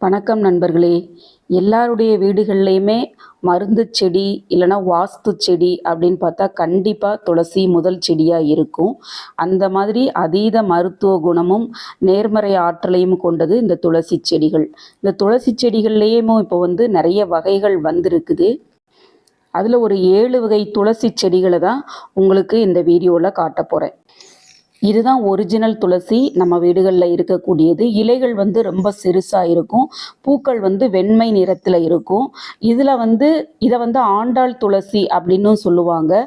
வணக்கம் நண்பர்களே. எல்லாருடைய வீடுகள்லையுமே மருந்து செடி இல்லைன்னா வாஸ்து செடி அப்படின்னு பார்த்தா கண்டிப்பாக துளசி முதல் செடியாக இருக்கும். அந்த மாதிரி அதீத மருத்துவ குணமும் நேர்மறை ஆற்றலையும் கொண்டது இந்த துளசி செடிகள். இந்த துளசி செடிகள்லேயும் இப்போ வந்து நிறைய வகைகள் வந்திருக்குது. அதில் ஒரு ஏழு வகை துளசி செடிகளை தான் உங்களுக்கு இந்த வீடியோவில் காட்ட போகிறேன் இதுதான் ஒரிஜினல் துளசி. நம்ம வீடுகளில் இருக்கக்கூடியது. இலைகள் வந்து ரொம்ப சிறுசாக இருக்கும். பூக்கள் வந்து வெண்மை நிறத்தில் இருக்கும். இதில் வந்து இதை வந்து ஆண்டாள் துளசி அப்படின்னும் சொல்லுவாங்க.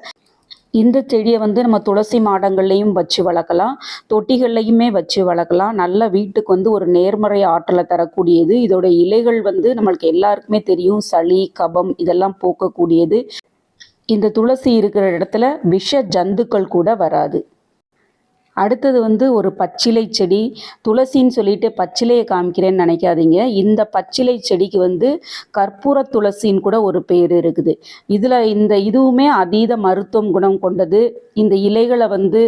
இந்த செடியை வந்து நம்ம துளசி மாடங்கள்லையும் வச்சு வளர்க்கலாம். தொட்டிகள்லையுமே வச்சு வளர்க்கலாம். நல்ல வீட்டுக்கு வந்து ஒரு நேர்மறை ஆற்றலை தரக்கூடியது. இதோட இலைகள் வந்து நம்மளுக்கு எல்லாருக்குமே தெரியும். சளி கபம் இதெல்லாம் போக்கக்கூடியது. இந்த துளசி இருக்கிற இடத்துல விஷ ஜந்துக்கள் கூட வராது. அடுத்தது வந்து ஒரு பச்சிலை செடி. துளசின்னு சொல்லிட்டு பச்சிலையை காமிக்கிறேன்னு நினைக்காதீங்க. இந்த பச்சிலை செடிக்கு வந்து கற்பூர துளசின்னு கூட ஒரு பேர் இருக்குது. இதில் இந்த இதுவுமே அதீத மருத்துவம் குணம் கொண்டது. இந்த இலைகளை வந்து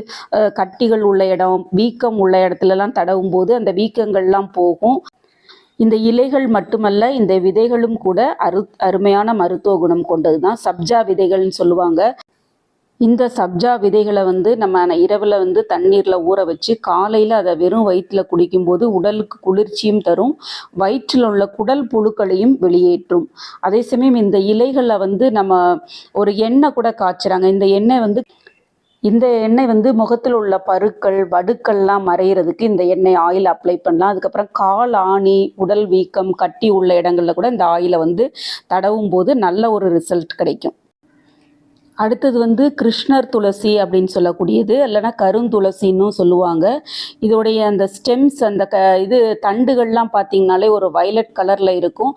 கட்டிகள் உள்ள இடம் வீக்கம் உள்ள இடத்துலலாம் தடவும் போது அந்த வீக்கங்கள்லாம் போகும். இந்த இலைகள் மட்டுமல்ல இந்த விதைகளும் கூட அரு அருமையான மருத்துவ குணம் கொண்டது தான் சப்ஜா விதைகள்னு சொல்லுவாங்க. இந்த சப்ஜா விதைகளை வந்து நம்ம இரவில் வந்து தண்ணீரில் ஊற வச்சு காலையில் அதை வெறும் வயிற்றில் குடிக்கும்போது உடலுக்கு குளிர்ச்சியும் தரும். வயிற்றில் உள்ள குடல் புழுக்களையும் வெளியேற்றும். அதே சமயம் இந்த இலைகளில் வந்து நம்ம ஒரு எண்ணெய் கூட காய்ச்சுறாங்க. இந்த எண்ணெய் வந்து இந்த எண்ணெய் வந்து முகத்தில் உள்ள பருக்கள் வடுக்கள்லாம் மறையிறதுக்கு இந்த எண்ணெய் ஆயில் அப்ளை பண்ணலாம். அதுக்கப்புறம் கால் ஆணி உடல் வீக்கம் கட்டி உள்ள இடங்களில் கூட இந்த ஆயிலை வந்து தடவும் போது நல்ல ஒரு ரிசல்ட் கிடைக்கும். அடுத்தது வந்து கிருஷ்ணர் துளசி அப்படின்னு சொல்லக்கூடியது இல்லைன்னா கருந்துளசின்னு சொல்லுவாங்க. இதோடைய அந்த ஸ்டெம்ஸ் அந்த க இது தண்டுகள்லாம் பார்த்தீங்கனாலே ஒரு வயலட் கலரில் இருக்கும்.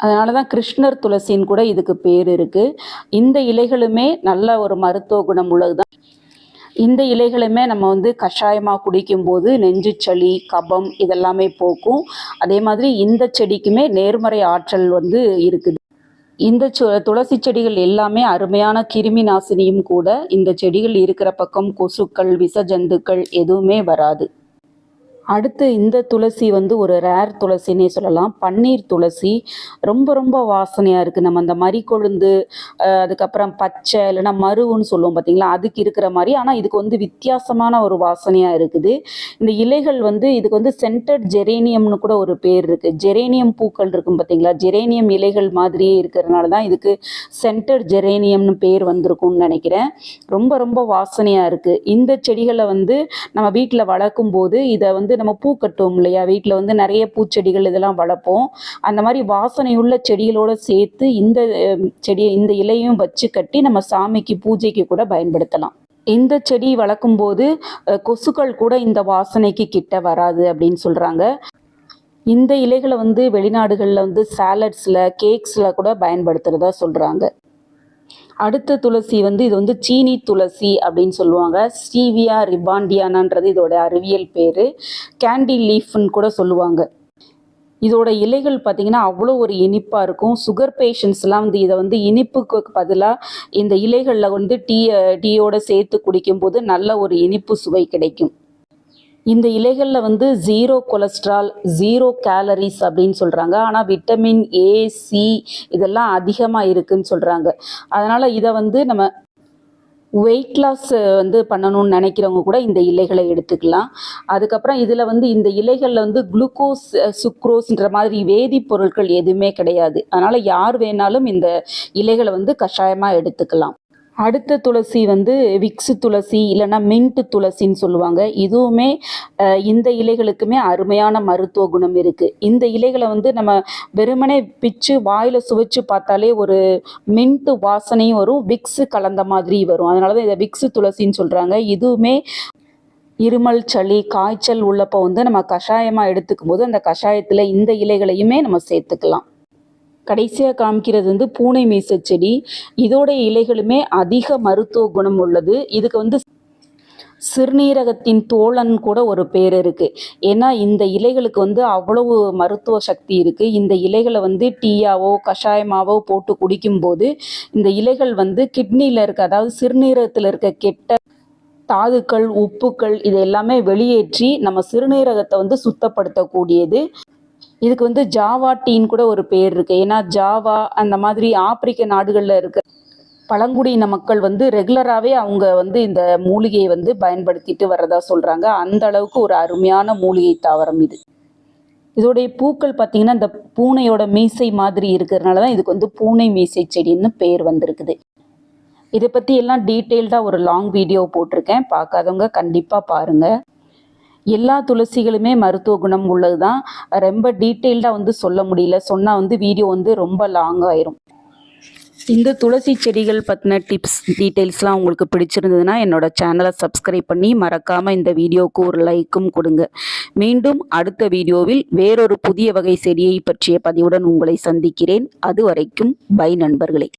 அதனால தான் கிருஷ்ணர் துளசின்னு கூட இதுக்கு பேர் இருக்குது இந்த இலைகளுமே நல்ல ஒரு மருத்துவ குணம் உள்ளது தான் இந்த இலைகளுமே நம்ம வந்து கஷாயமாக குடிக்கும்போது நெஞ்சு சளி கபம் இதெல்லாமே போக்கும். அதே மாதிரி இந்த செடிக்குமே நேர்மறை ஆற்றல் வந்து இருக்குது. இந்த சு துளசி செடிகள் எல்லாமே அருமையான கிருமி நாசினியும் கூட இந்த செடிகள் இருக்கிற பக்கம் கொசுக்கள் விச ஜந்துக்கள் எதுவுமே வராது. அடுத்து இந்த துளசி வந்து ஒரு ரேர் துளசின்னே சொல்லலாம். பன்னீர் துளசி. ரொம்ப ரொம்ப வாசனையாக இருக்குது நம்ம அந்த மறி கொழுந்து அதுக்கப்புறம் பச்சை இல்லைன்னா மருவுன்னு சொல்லுவோம் பார்த்தீங்களா அதுக்கு இருக்கிற மாதிரி. ஆனால் இதுக்கு வந்து வித்தியாசமான ஒரு வாசனையாக இருக்குது. இந்த இலைகள் வந்து இதுக்கு வந்து சென்டட் ஜெரேனியம்னு கூட ஒரு பேர் இருக்குது ஜெரேனியம் பூக்கள் இருக்கும் பார்த்தீங்களா ஜெரேனியம் இலைகள் மாதிரியே இருக்கிறதுனால தான் இதுக்கு சென்டட் ஜெரேனியம்னு பேர் வந்திருக்கும்னு நினைக்கிறேன். ரொம்ப ரொம்ப வாசனையாக இருக்குது இந்த செடிகளை வந்து நம்ம வீட்டில் வளர்க்கும் போது இதை வந்து நம்ம பூ கட்டுவோம் இல்லையா? வீட்டில் வந்து நிறைய பூச்செடிகள் இதெல்லாம் வளர்ப்போம். அந்த மாதிரி வாசனையுள்ள செடிகளோட சேர்த்து இந்த செடியை இந்த இலையும் வச்சு கட்டி நம்ம சாமிக்கு பூஜைக்கு கூட பயன்படுத்தலாம். இந்த செடி வளர்க்கும் போது கொசுக்கள் கூட இந்த வாசனைக்கு கிட்ட வராது அப்படின்னு சொல்கிறாங்க இந்த இலைகளை வந்து வெளிநாடுகளில் வந்து சாலட்ஸில் கேக்ஸில் கூட பயன்படுத்துகிறதா சொல்கிறாங்க அடுத்த துளசி வந்து இது வந்து சீனி துளசி அப்படின்னு சொல்லுவாங்க. ஸ்டீவியா ரிபாண்டியானான்றது இதோட அறிவியல் பேர். கேண்டி லீஃப்னு கூட சொல்லுவாங்க. இதோட இலைகள் பார்த்தீங்கன்னா அவ்வளோ ஒரு இனிப்பாக இருக்கும். சுகர் பேஷண்ட்ஸ்லாம் வந்து இதை வந்து இனிப்புக்கு பதிலாக இந்த இலைகளில் வந்து டீ டீயோட சேர்த்து குடிக்கும்போது நல்ல ஒரு இனிப்பு சுவை கிடைக்கும். இந்த இலைகளில் வந்து ஜீரோ கொலஸ்ட்ரால் ஜீரோ கேலரிஸ் அப்படின்னு சொல்கிறாங்க ஆனால் விட்டமின் ஏ சி இதெல்லாம் அதிகமாக இருக்குன்னு சொல்கிறாங்க அதனால் இதை வந்து நம்ம வெயிட் லாஸ் வந்து பண்ணணும்னு நினைக்கிறவங்க கூட இந்த இலைகளை எடுத்துக்கலாம். அதுக்கப்புறம் இதில் வந்து இந்த இலைகளில் வந்து குளுக்கோஸ் சுக்ரோஸ்ன்ற மாதிரி வேதிப்பொருட்கள் எதுவுமே கிடையாது. அதனால் யார் வேணாலும் இந்த இலைகளை வந்து கஷாயமாக எடுத்துக்கலாம். அடுத்த துளசி வந்து விக்ஸு துளசி இல்லைன்னா மின்ட்டு துளசின்னு சொல்லுவாங்க. இதுவுமே இந்த இலைகளுக்குமே அருமையான மருத்துவ குணம் இருக்குது இந்த இலைகளை வந்து நம்ம வெறுமனே பிச்சு வாயில் சுவைச்சு பார்த்தாலே ஒரு மின்ட்டு வாசனையும் வரும். விக்ஸு கலந்த மாதிரி வரும். அதனால தான் இதை விக்ஸு துளசின்னு சொல்கிறாங்க இதுவுமே இருமல் சளி காய்ச்சல் உள்ளப்போ வந்து நம்ம கஷாயமாக எடுத்துக்கும் போது அந்த கஷாயத்தில் இந்த இலைகளையுமே நம்ம சேர்த்துக்கலாம். கடைசியாக காமிக்கிறது வந்து பூனை மீச செடி. இதோடைய இலைகளுமே அதிக மருத்துவ குணம் உள்ளது. இதுக்கு வந்து சிறுநீரகத்தின் தோழன் கூட ஒரு பேர் இருக்குது ஏன்னா இந்த இலைகளுக்கு வந்து அவ்வளவு மருத்துவ சக்தி இருக்குது இந்த இலைகளை வந்து டீயாவோ கஷாயமாவோ போட்டு குடிக்கும்போது இந்த இலைகள் வந்து கிட்னியில் இருக்க அதாவது சிறுநீரகத்தில் இருக்க கெட்ட தாதுக்கள் உப்புக்கள் இது எல்லாமே வெளியேற்றி நம்ம சிறுநீரகத்தை வந்து சுத்தப்படுத்தக்கூடியது. இதுக்கு வந்து ஜாவா டீன்னு கூட ஒரு பேர் இருக்குது ஏன்னா ஜாவா அந்த மாதிரி ஆப்பிரிக்க நாடுகளில் இருக்க பழங்குடியின மக்கள் வந்து ரெகுலராகவே அவங்க வந்து இந்த மூலிகையை வந்து பயன்படுத்திட்டு வர்றதா சொல்கிறாங்க அந்த அளவுக்கு ஒரு அருமையான மூலிகை தாவரம் இது. இதோடைய பூக்கள் பார்த்தீங்கன்னா இந்த பூனையோட மீசை மாதிரி இருக்கிறதுனால தான் இதுக்கு வந்து பூனை மீசை செடின்னு பேர் வந்திருக்குது. இதை பற்றி எல்லாம் டீட்டெயில்டாக ஒரு லாங் வீடியோ போட்டிருக்கேன். பார்க்காதவங்க கண்டிப்பாக பாருங்கள் எல்லா துளசிகளுமே மருத்துவ குணம் உள்ளது தான் ரொம்ப டீட்டெயில்டாக வந்து சொல்ல முடியல. சொன்னால் வந்து வீடியோ வந்து ரொம்ப லாங் ஆயிரும். இந்த துளசி செடிகள் பற்றின டிப்ஸ் டீட்டெயில்ஸ்லாம் உங்களுக்கு பிடிச்சிருந்ததுன்னா என்னோட சேனலை சப்ஸ்கிரைப் பண்ணி மறக்காமல் இந்த வீடியோவுக்கு ஒரு லைக்கும் கொடுங்க. மீண்டும் அடுத்த வீடியோவில் வேறொரு புதிய வகை செடியை பற்றிய பதிவுடன் உங்களை சந்திக்கிறேன். அது வரைக்கும் பை நண்பர்களே.